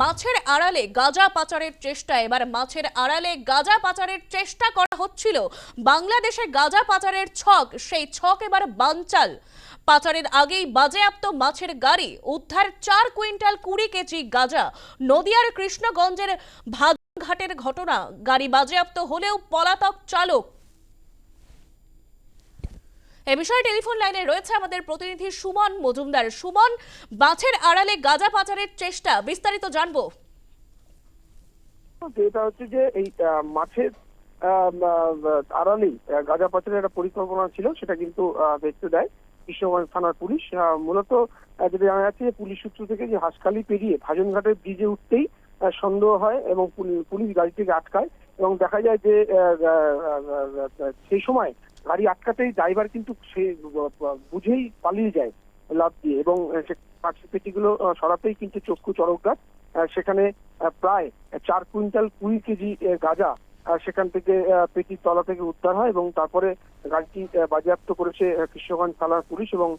মাছের আড়ালে গাঁজা পাচারের চেষ্টা। এবার মাছের আড়ালে গাঁজা পাচারের চেষ্টা করা হচ্ছিল। বাংলাদেশে গাঁজা পাচারের ছক, সেই ছক এবার বানচাল। পাচারের আগেই বাজেয়াপ্ত মাছের গাড়ি, উদ্ধার চার কুইন্টাল কুড়ি কেজি গাঁজা। নদিয়ার কৃষ্ণগঞ্জের ভাগঘাটের ঘটনা, গাড়ি বাজেয়াপ্ত হলেও পলাতক চালক এ বিষয়ে টেলিফোন লাইনে রয়েছে আমাদের প্রতিনিধি সুমন মজুমদার। সুমন, মাছের আড়ালে গাঁজা পাচারের চেষ্টা, বিস্তারিত জানব। যেটা হচ্ছে যে এই মাছের আড়ালেই গাঁজা পাচারের একটা পরিকল্পনা ছিল, সেটা কিন্তু দেখতে দেয় কৃষ্ণগঞ্জ থানার পুলিশ। মূলত যেটা জানা যাচ্ছে যে পুলিশ সূত্র থেকে যে হাসখালি পেরিয়ে ভাজনঘাটের ব্রিজে উঠতেই সন্দেহ হয় এবং পুলি- পুলিশ গাড়ি থেকে আটকায়। এবং দেখা যায় যে সেই সময় গাড়ি আটকাতেই ড্রাইভার কিন্তু সে বুঝেই পালিয়ে যায় লাভ দিয়ে এবং মাছের পেটিগুলো সরাতেই কিন্তু চক্ষু আহ, সেখানে প্রায় চার কুইন্টাল কুড়ি কেজি গাঁজা সেখান থেকে পেটির তলা থেকে উদ্ধার হয় এবং তারপরে গাড়িটি বাজেয়াপ্ত করেছে কৃষ্ণগঞ্জ থানার পুলিশ এবং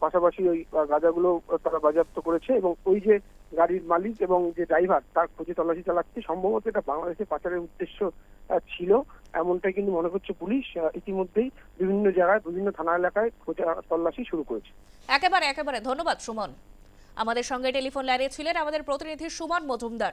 পাশাপাশি ওই গাঁজাগুলো তারা বাজেয়াপ্ত করেছে এবং ওই যে গাড়ির মালিক এবং যে ড্রাইভার তার খোঁজে তল্লাশি চালাচ্ছে। সম্ভবত এটা বাংলাদেশে পাচারের উদ্দেশ্য ছিল। এমনটাই কিন্তু মনে করছে পুলিশ ইতিমধ্যেই বিভিন্ন জায়গায়, বিভিন্ন থানা এলাকায় খোঁজা, তল্লাশি শুরু করেছে। একেবারে একেবারে। ধন্যবাদ, সুমন। আমাদের সঙ্গে টেলিফোন লাইনে ছিলেন আমাদের প্রতিনিধি সুমন মজুমদার।